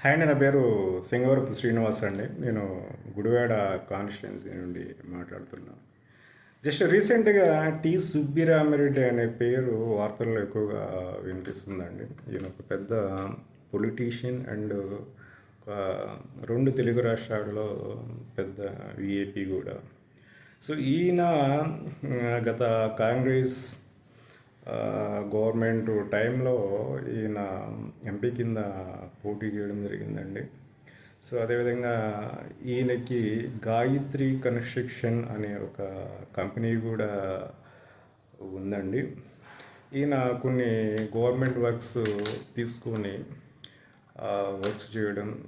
Hi అండి నా పేరు సింగవరపు శ్రీనివాస్ అండి. నేను గుడివాడ కాన్స్టిట్యున్సీ నుండి మాట్లాడుతున్నాను జస్ట్ రీసెంట్గా టి సుబ్బిరామిరెడ్డి అనే పేరు వార్తల్లో ఎక్కువగా వినిపిస్తుందండి. ఈయన ఒక పెద్ద పొలిటీషియన్ అండ్ ఒక రెండు తెలుగు రాష్ట్రాల్లో పెద్ద విఏపీ కూడా. సో ఈయన గత కాంగ్రెస్ గవర్నమెంట్ టైంలో ఈయన ఎంపీ కింద పోటీ చేయడం జరిగిందండి. సో అదేవిధంగా ఈయనకి గాయత్రి కన్స్ట్రక్షన్ అనే ఒక కంపెనీ కూడా ఉందండి. ఈయన కొన్ని గవర్నమెంట్ వర్క్స్ తీసుకొని వర్క్స్ చేయడం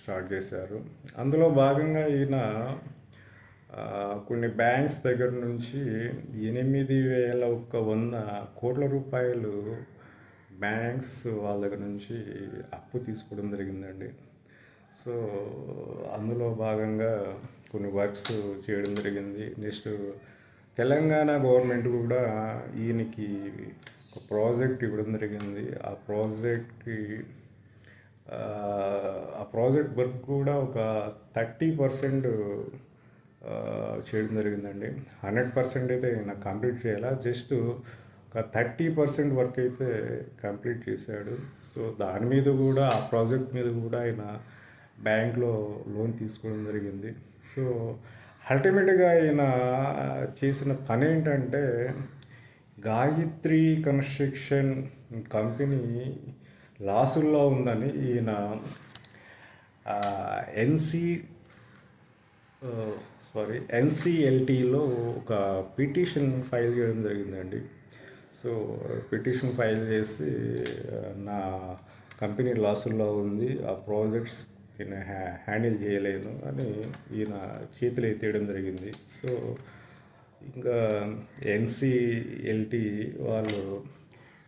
స్టార్ట్ చేశారు. అందులో భాగంగా ఈయన కొన్ని బ్యాంక్స్ దగ్గర నుంచి ఎనిమిది వేల ఒక్క వంద కోట్ల రూపాయలు బ్యాంక్స్ వాళ్ళ దగ్గర నుంచి అప్పు తీసుకోవడం జరిగిందండి. సో అందులో భాగంగా కొన్ని వర్క్స్ చేయడం జరిగింది. నెక్స్ట్ తెలంగాణ గవర్నమెంట్ కూడా ఈయనకి ఒక ప్రాజెక్ట్ ఇవ్వడం జరిగింది. ఆ ప్రాజెక్ట్కి ఆ, ఆ ప్రాజెక్ట్ వర్క్ కూడా ఒక థర్టీ పర్సెంట్ చేయడం జరిగిందండి. హండ్రెడ్ పర్సెంట్ అయితే నాకు కంప్లీట్ చేయాలా? జస్ట్ ఒక థర్టీ పర్సెంట్ వర్క్ అయితే కంప్లీట్ చేశాడు. సో దాని మీద కూడా ఆ ప్రాజెక్ట్ మీద కూడా ఆయన బ్యాంక్లో లోన్ తీసుకోవడం జరిగింది. సో అల్టిమేట్గా ఆయన చేసిన పని ఏంటంటే గాయత్రి కన్స్ట్రక్షన్ కంపెనీ లాసుల్లో ఉందని ఈయన ఎన్సీ సారీ ఎన్సిఎల్టీలో ఒక పిటిషన్ ఫైల్ చేయడం జరిగిందండి. సో పిటిషన్ ఫైల్ చేసి నా కంపెనీ లాసుల్లో ఉంది. ఆ ప్రాజెక్ట్స్ నేను హ్యా హ్యాండిల్ చేయలేను అని ఈయన చేతులు ఎత్తేయడం జరిగింది. సో ఇంకా ఎన్సిఎల్టీ వాళ్ళు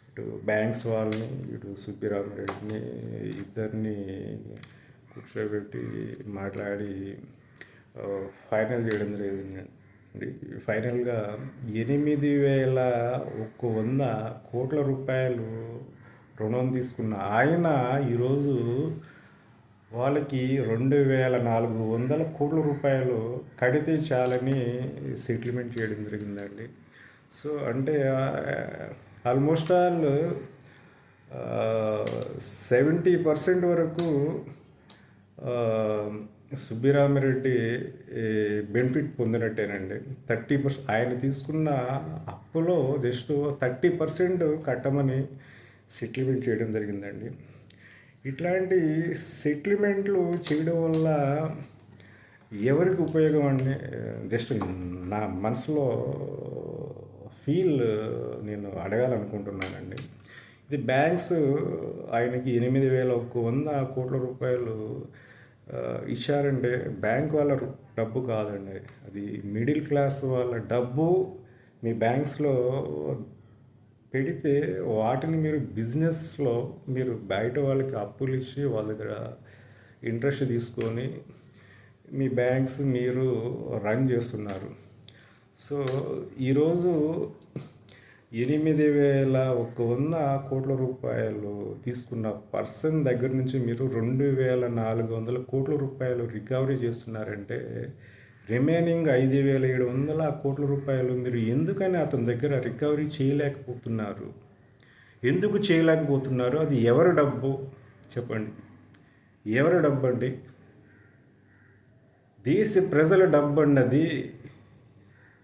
ఇటు బ్యాంక్స్ వాళ్ళని ఇటు సుబ్బిరామరెడ్డిని ఇద్దరిని కూర్చోబెట్టి మాట్లాడి ఫైనల్ చేయడం జరిగింది. ఫైనల్గా ఎనిమిది వేల ఒక్క వంద కోట్ల రూపాయలు రుణం తీసుకున్న ఆయన ఈరోజు వాళ్ళకి రెండు వేల నాలుగు వందల కోట్ల రూపాయలు కడితే చాలని సెటిల్మెంట్ చేయడం జరిగిందండి. సో అంటే ఆల్మోస్ట్ ఆల్ సెవెంటీ పర్సెంట్ వరకు సుబ్బిరామిరెడ్డి బెనిఫిట్ పొందినట్టేనండి. థర్టీ పర్సెంట్ ఆయన తీసుకున్న అప్పులో జస్ట్ థర్టీ పర్సెంట్ కట్టమని సెటిల్మెంట్ చేయడం జరిగిందండి. ఇట్లాంటి సెటిల్మెంట్లు చేయడం వల్ల ఎవరికి ఉపయోగం అండి? జస్ట్ నా మనసులో ఫీల్ నేను అడగాలనుకుంటున్నానండి. ఇది బ్యాంక్స్ ఆయనకి ఎనిమిది వేల ఒక్క వంద కోట్ల రూపాయలు ఇచ్చారంటే బ్యాంక్ వాళ్ళ డబ్బు కాదండి. అది మిడిల్ క్లాస్ వాళ్ళ డబ్బు మీ బ్యాంక్స్లో పెడితే వాటిని మీరు బిజినెస్లో మీరు బయట వాళ్ళకి అప్పులు ఇచ్చి వాళ్ళ దగ్గర ఇంట్రెస్ట్ తీసుకొని మీ బ్యాంక్స్ మీరు రన్ చేస్తున్నారు. సో ఈరోజు ఎనిమిది వేల ఒక వంద కోట్ల రూపాయలు తీసుకున్న పర్సన్ దగ్గర నుంచి మీరు రెండు వేల నాలుగు వందల కోట్ల రూపాయలు రికవరీ చేస్తున్నారంటే రిమైనింగ్ ఐదు వేల ఏడు వందల కోట్ల రూపాయలు మీరు ఎందుకని అతని దగ్గర రికవరీ చేయలేకపోతున్నారు? ఎందుకు చేయలేకపోతున్నారు? అది ఎవరి డబ్బు? చెప్పండి. ఎవరి డబ్బు అండి దేశ ప్రజల డబ్బు అండి అది.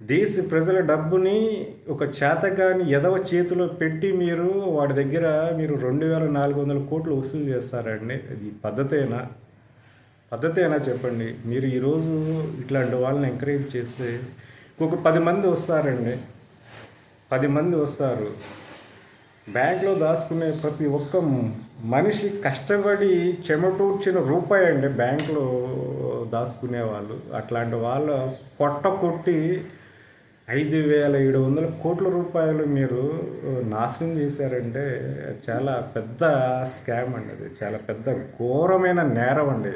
దేశ ప్రజల డబ్బుని ఒక చేతగాని ఎదవ చేతిలో పెట్టి మీరు వాడి దగ్గర మీరు రెండు వేల నాలుగు వందల కోట్లు వసూలు చేస్తారండి. అది పద్ధతేనా? పద్ధతేనా చెప్పండి. మీరు ఈరోజు ఇట్లాంటి వాళ్ళని ఎంకరేజ్ చేస్తే ఇంకొక పది మంది వస్తారండి. పది మంది వస్తారు. బ్యాంక్లో దాచుకునే ప్రతి ఒక్క మనిషి కష్టపడి చెమటూర్చిన రూపాయి అండి బ్యాంక్లో దాచుకునే వాళ్ళు. అట్లాంటి వాళ్ళ పొట్ట కొట్టి ఐదు వేల ఏడు వందల కోట్ల రూపాయలు మీరు నాశనం చేశారంటే చాలా పెద్ద స్కామ్ అండి అది. చాలా పెద్ద ఘోరమైన నేరం అండి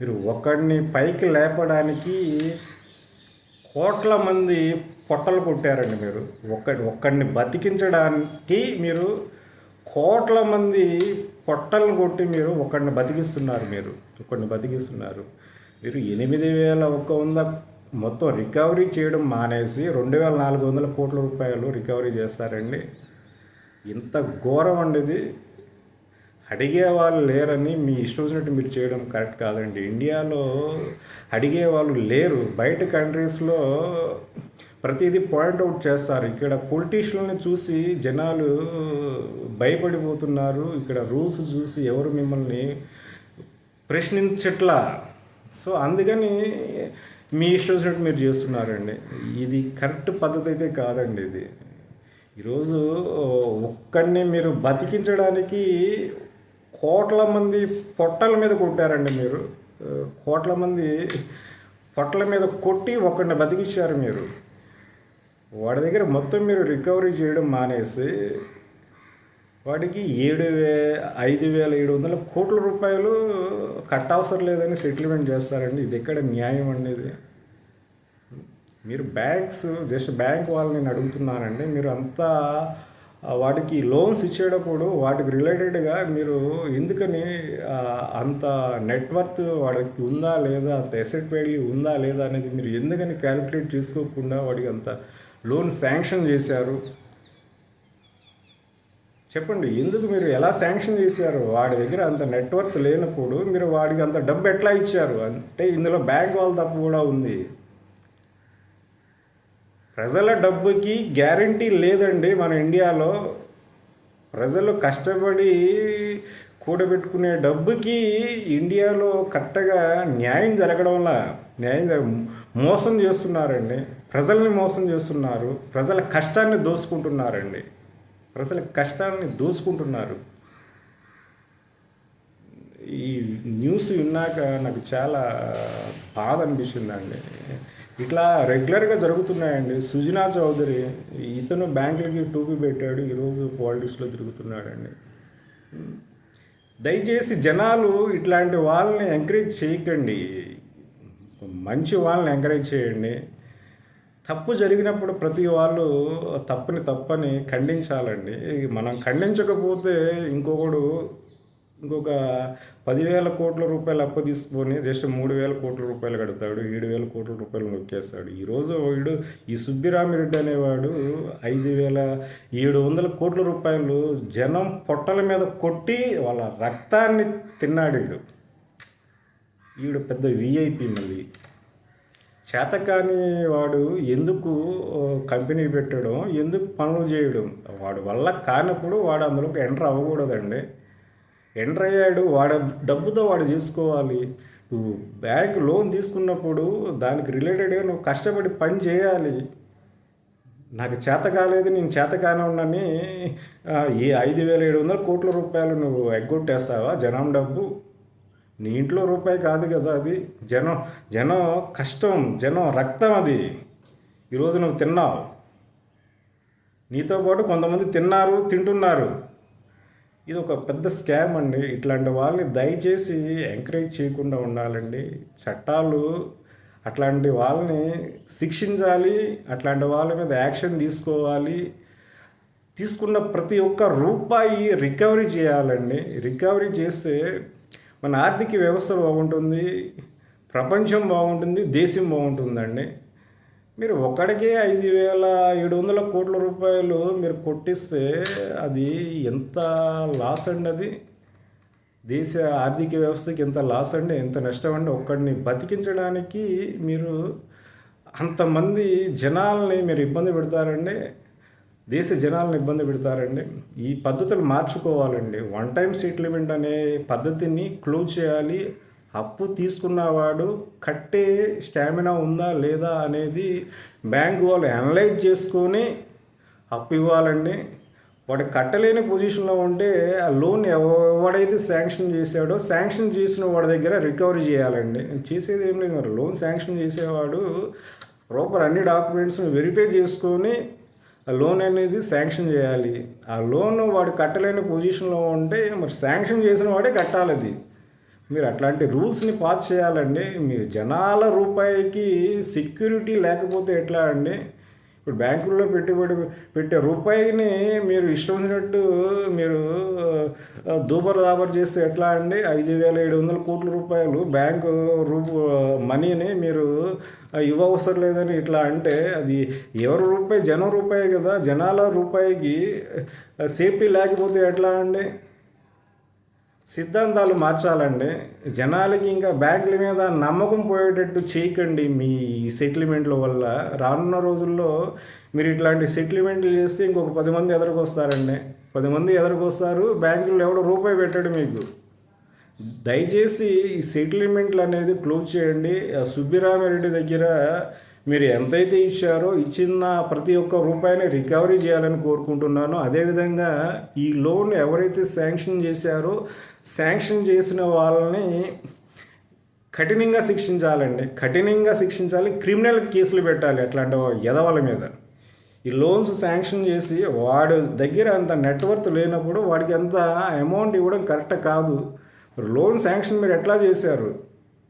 మీరు ఒకడిని పైకి లేపడానికి కోట్ల మంది పొట్టలు కొట్టారండి మీరు. ఒక్క ఒక్కడిని బతికించడానికి మీరు కోట్ల మంది పొట్టలను కొట్టి మీరు ఒకడిని బతికిస్తున్నారు మీరు. ఒకడిని బతికిస్తున్నారు. మీరు ఎనిమిది వేల ఒక వంద మొత్తం రికవరీ చేయడం మానేసి రెండు వేల నాలుగు వందల కోట్ల రూపాయలు రికవరీ చేస్తారండి. ఇంత ఘోరం అండి ఇది. అడిగే వాళ్ళు లేరని మీ ఇష్టం వచ్చినట్టు మీరు చేయడం కరెక్ట్ కాదండి. ఇండియాలో అడిగే వాళ్ళు లేరు. బయట కంట్రీస్లో ప్రతిదీ పాయింట్అవుట్ చేస్తారు. ఇక్కడ పొలిటీషియన్ని చూసి జనాలు భయపడిపోతున్నారు. ఇక్కడ రూల్స్ చూసి ఎవరు మిమ్మల్ని ప్రశ్నించట్లా. సో అందుకని మీ ఇష్టం వచ్చినట్టు మీరు చేస్తున్నారండి. ఇది కరెక్ట్ పద్ధతి అయితే కాదండి ఇది. ఈరోజు ఒక్కడిని మీరు బతికించడానికి కోట్ల మంది పొట్టల మీద కొట్టారండి మీరు. కోట్ల మంది పొట్టల మీద కొట్టి ఒక్కడిని బతికించారు మీరు. వాడి దగ్గర మొత్తం మీరు రికవరీ చేయడం మానేసి వాడికి ఏడు వే ఐదు వేల ఏడు వందల కోట్ల రూపాయలు కట్టవసరం లేదని సెటిల్మెంట్ చేస్తారండి. ఇది ఎక్కడ న్యాయం అనేది? మీరు బ్యాంక్స్ జస్ట్ బ్యాంక్ వాళ్ళని నేను అడుగుతున్నానండి. మీరు అంతా వాటికి లోన్స్ ఇచ్చేటప్పుడు వాటికి రిలేటెడ్గా మీరు ఎందుకని అంత నెట్వర్త్ వాడికి ఉందా లేదా అంత ఎసెట్ వాల్యూ ఉందా లేదా అనేది మీరు ఎందుకని క్యాలిక్యులేట్ చేసుకోకుండా వాడికి అంత లోన్ శాంక్షన్ చేశారు? చెప్పండి ఎందుకు మీరు ఎలా శాంక్షన్ చేశారు? వాడి దగ్గర అంత నెట్వర్క్ లేనప్పుడు మీరు వాడికి అంత డబ్బు ఎట్లా ఇచ్చారు? అంటే ఇందులో బ్యాంక్ వాళ్ళ తప్పు కూడా ఉంది. ప్రజల డబ్బుకి గ్యారంటీ లేదండి మన ఇండియాలో. ప్రజలు కష్టపడి కూడబెట్టుకునే డబ్బుకి ఇండియాలో కరెక్ట్గా న్యాయం జరగడంలా న్యాయం జరగ మోసం చేస్తున్నారండి. ప్రజల్ని మోసం చేస్తున్నారు. ప్రజల కష్టాన్ని దోసుకుంటున్నారండి ప్రజల కష్టాన్ని దోసుకుంటున్నారు ఈ న్యూస్ విన్నాక నాకు చాలా బాధ అనిపించిందండి ఇట్లా రెగ్యులర్గా జరుగుతున్నాయండి. సుజనా చౌదరి ఇతను బ్యాంకులకి టూపీ పెట్టాడు ఈరోజు పాలిటిక్స్లో తిరుగుతున్నాడండి. దయచేసి జనాలు ఇట్లాంటి వాళ్ళని ఎంకరేజ్ చేయకండి. మంచి వాళ్ళని ఎంకరేజ్ చేయండి. తప్పు జరిగినప్పుడు ప్రతి వాళ్ళు తప్పుని తప్పని ఖండించాలండి. మనం ఖండించకపోతే ఇంకొకడు ఇంకొక పదివేల కోట్ల రూపాయలు అప్పు తీసుకొని జస్ట్ మూడు వేల కోట్ల రూపాయలు కడతాడు ఏడు వేల కోట్ల రూపాయలు నొక్కేస్తాడు. ఈరోజు వీడు ఈ సుబ్బిరామిరెడ్డి అనేవాడు ఐదు వేల ఏడు వందల కోట్ల రూపాయలు జనం పొట్టల మీద కొట్టి వాళ్ళ రక్తాన్ని తిన్నాడు వీడు. వీడు పెద్ద విఐపి మళ్ళీ. చేతకాని వాడు ఎందుకు కంపెనీ పెట్టడం ఎందుకు పనులు చేయడం? వాడు వల్ల కానప్పుడు వాడు అందులోకి ఎంటర్ అవ్వకూడదండి. ఎంటర్ అయ్యాడు వాడు డబ్బుతో వాడు చేసుకోవాలి. నువ్వు బ్యాంక్ లోన్ తీసుకున్నప్పుడు దానికి రిలేటెడ్గా నువ్వు కష్టపడి పని చేయాలి. నాకు చేత కాలేదు నేను చేత కానివ్వనని ఈ ఐదు వేల ఏడు వందల కోట్ల రూపాయలు నువ్వు ఎగ్గొట్టేస్తావా? జనం డబ్బు. నీ ఇంట్లో రూపాయి కాదు కదా అది. జనం జనం కష్టం జనం రక్తం అది. ఈరోజు నువ్వు తిన్నావు. నీతో పాటు కొంతమంది తిన్నారు తింటున్నారు. ఇది ఒక పెద్ద స్కామ్ అండి. ఇట్లాంటి వాళ్ళని దయచేసి ఎంకరేజ్ చేయకుండా ఉండాలండి. చట్టాలు అట్లాంటి వాళ్ళని శిక్షించాలి. అట్లాంటి వాళ్ళ మీద యాక్షన్ తీసుకోవాలి. తీసుకున్న ప్రతి ఒక్క రూపాయి రికవరీ చేయాలండి. రికవరీ చేస్తే మన ఆర్థిక వ్యవస్థ బాగుంటుంది ప్రపంచం బాగుంటుంది దేశం బాగుంటుందండి. మీరు ఒక్కడికే ఐదు వేల ఏడు వందల కోట్ల రూపాయలు మీరు కొట్టిస్తే అది ఎంత లాస్ అండి అది? దేశ ఆర్థిక వ్యవస్థకి ఎంత లాస్ అండి ఎంత నష్టం అండి? ఒక్కడిని బతికించడానికి మీరు అంతమంది జనాల్ని మీరు ఇబ్బంది పెడతారండి. దేశ జనాలను ఇబ్బంది పెడతారండి. ఈ పద్ధతులు మార్చుకోవాలండి. వన్ టైం సెటిల్మెంట్ అనే పద్ధతిని క్లోజ్ చేయాలి. అప్పు తీసుకున్నవాడు కట్టే స్టామినా ఉందా లేదా అనేది బ్యాంక్ వాళ్ళు అనలైజ్ చేసుకొని అప్పు ఇవ్వాలండి. వాడు కట్టలేని పొజిషన్లో ఉంటే ఆ లోన్ ఎవడైతే శాంక్షన్ చేశాడో శాంక్షన్ చేసిన వాడి దగ్గర రికవరీ చేయాలండి. చేసేది ఏం లేదు మరి. లోన్ శాంక్షన్ చేసేవాడు ప్రాపర్ అన్ని డాక్యుమెంట్స్ని వెరిఫై చేసుకొని ఆ లోన్ అనేది శాంక్షన్ చేయాలి. ఆ లోన్ వాడు కట్టలేని పొజిషన్లో ఉంటే మరి శాంక్షన్ చేసిన వాడే కట్టాలి అది. మీరు అట్లాంటి రూల్స్ని పాస్ చేయాలండి. మీరు జనాల రూపాయికి సెక్యూరిటీ లేకపోతే ఎట్లా అండి? ఇప్పుడు బ్యాంకుల్లో పెట్టుబడి పెట్టే రూపాయిని మీరు ఇష్టం వచ్చినట్టు మీరు దూబర్ దాబర్ చేస్తే ఎట్లా అండి? ఐదు వేల ఏడు వందల కోట్ల రూపాయలు బ్యాంకు రూ మనీని మీరు ఇవ్వవసరం లేదని ఇట్లా అంటే అది ఎవరి రూపాయి? జనం రూపాయి కదా. జనాల రూపాయికి సేఫ్టీ లేకపోతే ఎట్లా అండి? సిద్ధాంతాలు మార్చాలండి. జనాలకి ఇంకా బ్యాంకుల మీద నమ్మకం పోయేటట్టు చేయకండి మీ సెటిల్మెంట్ల వల్ల. రానున్న రోజుల్లో మీరు ఇట్లాంటి సెటిల్మెంట్లు చేస్తే ఇంకొక పది మంది ఎదురుకొస్తారండి. పది మంది ఎదురుకొస్తారు బ్యాంకులు ఎవడో రూపాయి పెట్టాడు మీకు. దయచేసి ఈ సెటిల్మెంట్లు అనేది క్లోజ్ చేయండి. ఆ సుబ్బిరామిరెడ్డి దగ్గర మీరు ఎంతైతే ఇచ్చారో ఇచ్చిన ప్రతి ఒక్క రూపాయిని రికవరీ చేయాలని కోరుకుంటున్నాను అదేవిధంగా ఈ లోన్ ఎవరైతే శాంక్షన్ చేశారో శాంక్షన్ చేసిన వాళ్ళని కఠినంగా శిక్షించాలండి. కఠినంగా శిక్షించాలి క్రిమినల్ కేసులు పెట్టాలి అట్లాంటి ఎదవల మీద. ఈ లోన్స్ శాంక్షన్ చేసి వాడు దగ్గర అంత నెట్వర్త్ లేనప్పుడు వాడికి అంత అమౌంట్ ఇవ్వడం కరెక్ట్ కాదు. లోన్ శాంక్షన్ మీరు ఎట్లా చేశారు?